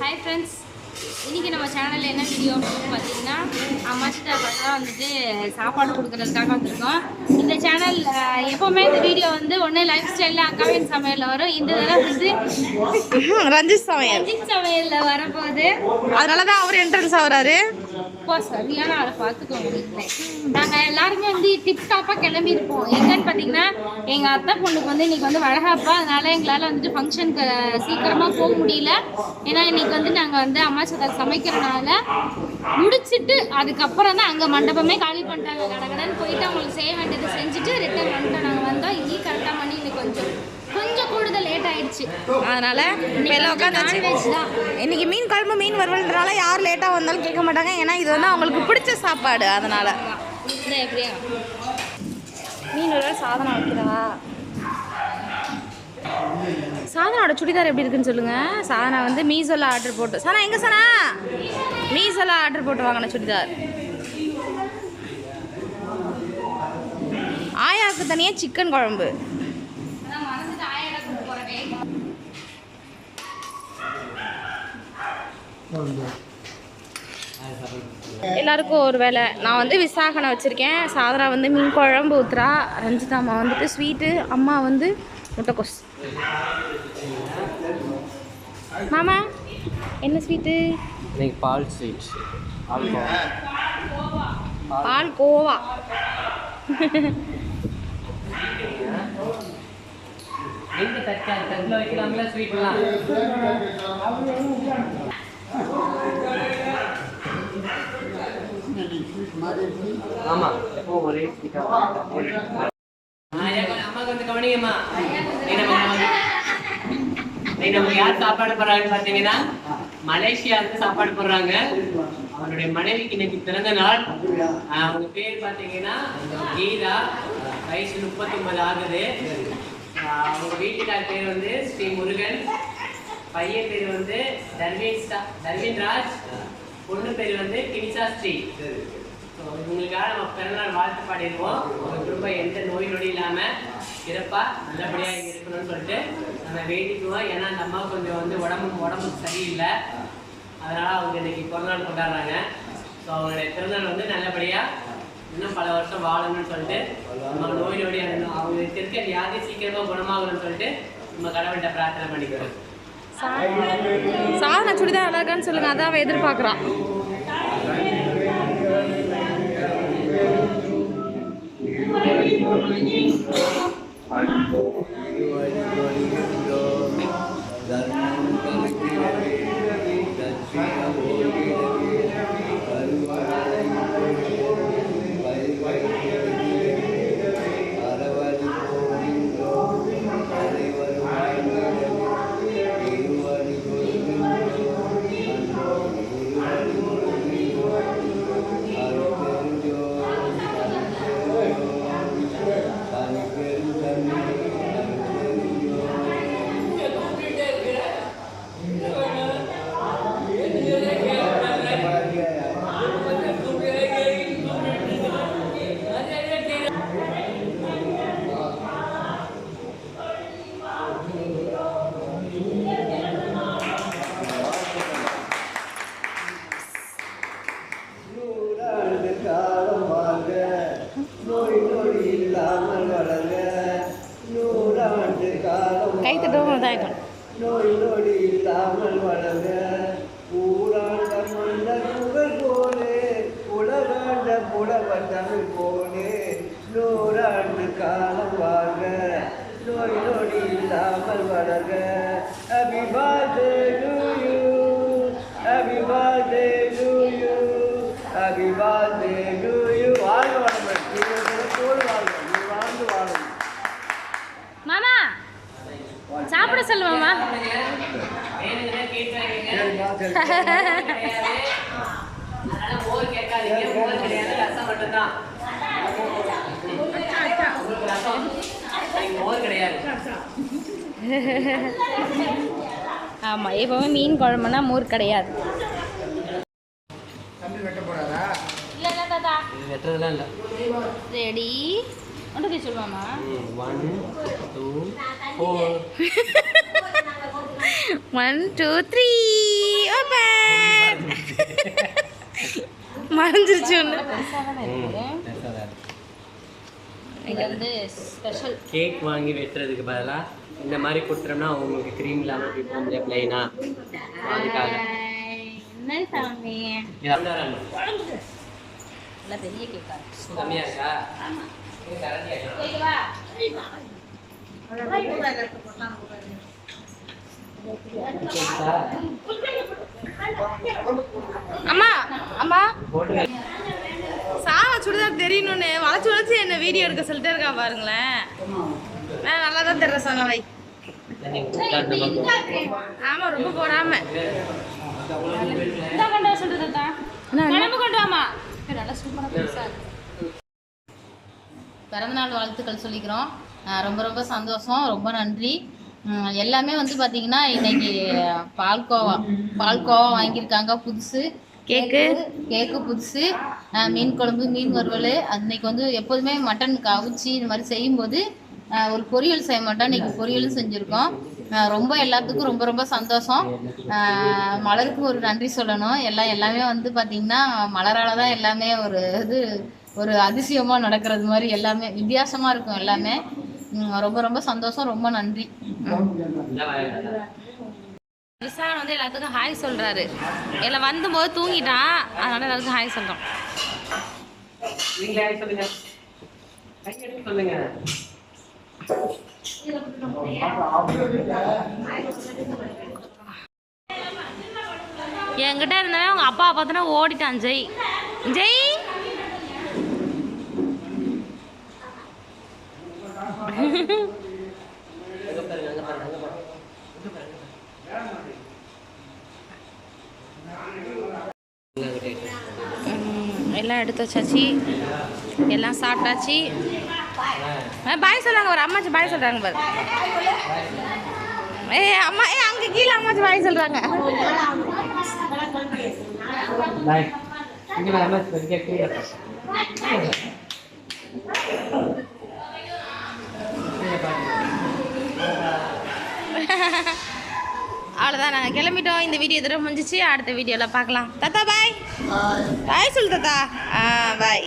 Hi friends இன்றைக்கி நம்ம சேனலில் என்ன வீடியோ பார்த்தீங்கன்னா அம்மாச்சிட்ட பார்த்தா வந்துட்டு சாப்பாடு கொடுக்கறதுக்காக வந்திருக்கோம். இந்த சேனல் எப்போவுமே இந்த வீடியோ வந்து ஒன்று லைஃப் ஸ்டைலில் அக்காவின் சமையலில் வரும். இந்த தடவை வந்து ரஞ்சித் சமையல். அஜித் சமையலில் வரப்போகுது. அதனால தான் அவர் என்ட்ரன்ஸ் ஆகுறாரு. அப்பா சரியான அதை பார்த்துக்கோங்க வீட்டில் நாங்கள் எல்லாருமே வந்து டிப் டாப்பாக கிளம்பி இருப்போம் எங்கன்னு பார்த்தீங்கன்னா எங்கள் அத்தை பொண்ணுக்கு வந்து இன்னைக்கு வந்து வழகாப்பா அதனால எங்களால் வந்துட்டு ஃபங்க்ஷனுக்கு சீக்கிரமாக போக முடியல. ஏன்னா இன்னைக்கு வந்து நாங்கள் வந்து அம்மா சதா சமைக்கிறனால முடிச்சிட்டு அதுக்கப்புறம் தான் அங்கே மண்டபமே காலி பண்ணிட்டாங்க கடகடன்னு போயிட்டு அவங்களுக்கு செய்ய வேண்டியதை செஞ்சுட்டு ரிட்டர்ன் வந்துட்டோம். நாங்கள் வந்தோம். இனி கரெக்டாக பண்ணி இன்னைக்கு கொஞ்சம் கொஞ்சம் கூடுதல் லேட் ஆயிடுச்சு. அதனால உட்காந்தாச்சு நான்வெஜ் தான். இன்னைக்கு மீன் குழம்பு மீன் வறுவல்ன்றனால யார் லேட்டாக வந்தாலும் கேட்க மாட்டாங்க. ஏன்னா இது வந்து அவங்களுக்கு பிடிச்ச சாப்பாடு. அதனால. மீன் வறுவல் சாதனா வைக்கிறா சாதனாவோட சுடிதார் எப்படி இருக்குன்னு சொல்லுங்க. சாதனா வந்து மீசோல ஆர்டர் போட்டு சானா எங்க சானா? மீசோல ஆர்டர் போட்டு வாங்கின சுடிதார். ஆயாவுக்கு தனியாக சிக்கன் குழம்பு. எல்லாருக்கும் ஒரு வேலை நான் வந்து விசாகனை வச்சுருக்கேன். சாதனா வந்து மீன் குழம்பு ஊத்துறா. ரஞ்சிதா அம்மா வந்துட்டு ஸ்வீட்டு அம்மா வந்து முட்டைக்கோஸ். மாமா என்ன ஸ்வீட்டு இன்னைக்கு பால் ஸ்வீட் பால் கோவா. ஆமா எப்போ ஒரே ஸ்வீட்டாக வந்து நமக்கு யார் சாப்பாடு போடுறாங்கன்னு பாத்தீங்கன்னா மலேசியா இருந்து சாப்பாடு போடுறாங்க. அவருடைய மனைவிக்கு இன்னைக்கு பிறந்த நாள். அவங்க பேர் பாத்தீங்கன்னா கீதா. வயசு முப்பத்தி ஒன்பது ஆகுது அவங்க வீட்டுக்கார் பேர் வந்து ஸ்ரீ முருகன். பையன் பேர் வந்து தர்வீன் தர்மின் தர்வீன் ராஜ். பொண்ணு பேர் வந்து கினிசா ஸ்ரீ. இவங்களுக்காக நம்ம பிறந்தநாள் வாழ்த்து பாடிடுவோம் அவங்க குடும்பம் எந்த நோய் நொடி இல்லாமல் சிறப்பா நல்லபடியாக இருக்கணும்னு சொல்லிட்டு நம்ம வேண்டிக்குவோம். ஏன்னா அந்த அம்மா கொஞ்சம் வந்து உடம்பு உடம்பு சரியில்லை. அதனால் அவங்க இன்னைக்கு பிறந்தநாள் கொண்டாடுறாங்க. ஸோ அவங்களுடைய பிறந்தநாள் வந்து நல்லபடியாக இன்னும் பல வருஷம் வாழணும்னு சொல்லிட்டு நம்ம நோய் நொடி அவங்களுக்கு இருக்க வியாதி சீக்கிரமாக குணமாகணும்னு சொல்லிட்டு நம்ம கடவுள்கிட்ட பிரார்த்தனை பண்ணிக்கிறோம். சாதனை சுடிதார் நல்லா இருக்கான்னு சொல்லுங்க. அதான் எதிர்பார்க்குறான். நோய் நொடி இல்லாமல் வளர்க. மோர் கேட்காதீங்க மோர் கிடையாது ரசம் மட்டும்தான் உங்களுக்கு ரசம் இன்னைக்கு மோர் கிடையாது. ஆமாம் எப்போவுமே மீன் குழம்புனா மோர் கிடையாது இல்லை இல்லை தாத்தா. இது வெட்டுறதுலாம் இல்லை. ரெடி. ஒன்று சொல்லுவாமா one two four one two three open மறைஞ்சிருச்சு ஒன்று இது வந்து ஸ்பெஷல் கேக் வாங்கி வெட்டுறதுக்கு பதிலா இந்த மாதிரி கொடுத்துட்டோம்னா உங்களுக்கு க்ரீம் இல்லாமல் இப்படி போகுது பிளைனா அதுக்காக. என்ன சாமி? இது அப்படிதான் நல்லா பெரிய கேக்கா கம்மியா இருக்கா? கரண்டியா? அம்மா அம்மா. சாவ சுடிதார் தெரியணும்னு வளைச்சு வளைச்சு என்ன வீடியோ எடுக்க சொல்லிட்டே இருக்கா பாருங்களேன். நான் நல்லா தான் தெரியல சொன்ன வை. ஆமா ரொம்ப போடாம. பிறந்தநாள் வாழ்த்துக்கள் சொல்லிக்கிறோம். ரொம்ப ரொம்ப சந்தோஷம். ரொம்ப நன்றி. எல்லாமே வந்து பார்த்தீங்கன்னா இன்னைக்கு பால்கோவா பால்கோவா வாங்கியிருக்காங்க. புதுசு கேக்கு? கேக்கு புதுசு மீன் குழம்பு மீன் வறுவல். அன்னைக்கு வந்து எப்போதுமே மட்டன் அவிச்சி இந்த மாதிரி செய்யும்போது ஒரு பொரியல் செய்ய மாட்டோம். இன்னைக்கு பொரியலும் செஞ்சுருக்கோம். ரொம்ப எல்லாத்துக்கும் ரொம்ப ரொம்ப சந்தோஷம். அஹ் மலருக்கு ஒரு நன்றி சொல்லணும். எல்லாம் எல்லாமே வந்து பார்த்தீங்கன்னா மலரால தான் எல்லாமே ஒரு இது ஒரு அதிசயமா நடக்கிறது மாதிரி எல்லாமே வித்தியாசமா இருக்கும் எல்லாமே. ரொம்ப ரொம்ப சந்தோஷம் ரொம்ப நன்றி. நல்லா வந்து எல்லாத்துக்கும் ஹாய் சொல்றாரு. எல்லாம் வந்தபோது தூங்கிட்டான் அதனால எல்லாருக்கும் ஹாய் சொல்றோம். என்கிட்ட இருந்தவன் அவங்க அப்பா பார்த்தோன்னா ஓடிட்டான் ஜெய். ஜெய் அங்க பாருங்க அங்க பாருங்க அங்க பாருங்க ம், எல்லாம் எடுத்து வச்சாச்சு. எல்லாம் சாப்பிட்டாச்சு. பாய் சொல்கிறாங்க ஒரு அம்மாச்சி பாய் சொல்றாங்க பாரு. ஏ அம்மா ஏ அங்க கீழே அம்மாச்சி பாய் சொல்றாங்க. பாய் இங்க வா அம்மா இங்க கீழே பா. கீழே பாருங்க. அவ்வளோதான் நாங்கள் கிளம்பிட்டோம். இந்த வீடியோ தடவை முடிஞ்சிச்சு. அடுத்த வீடியோவில் பார்க்கலாம். தாத்தா பாய் பாய் சொல்லு தாத்தா. ஆ பாய்?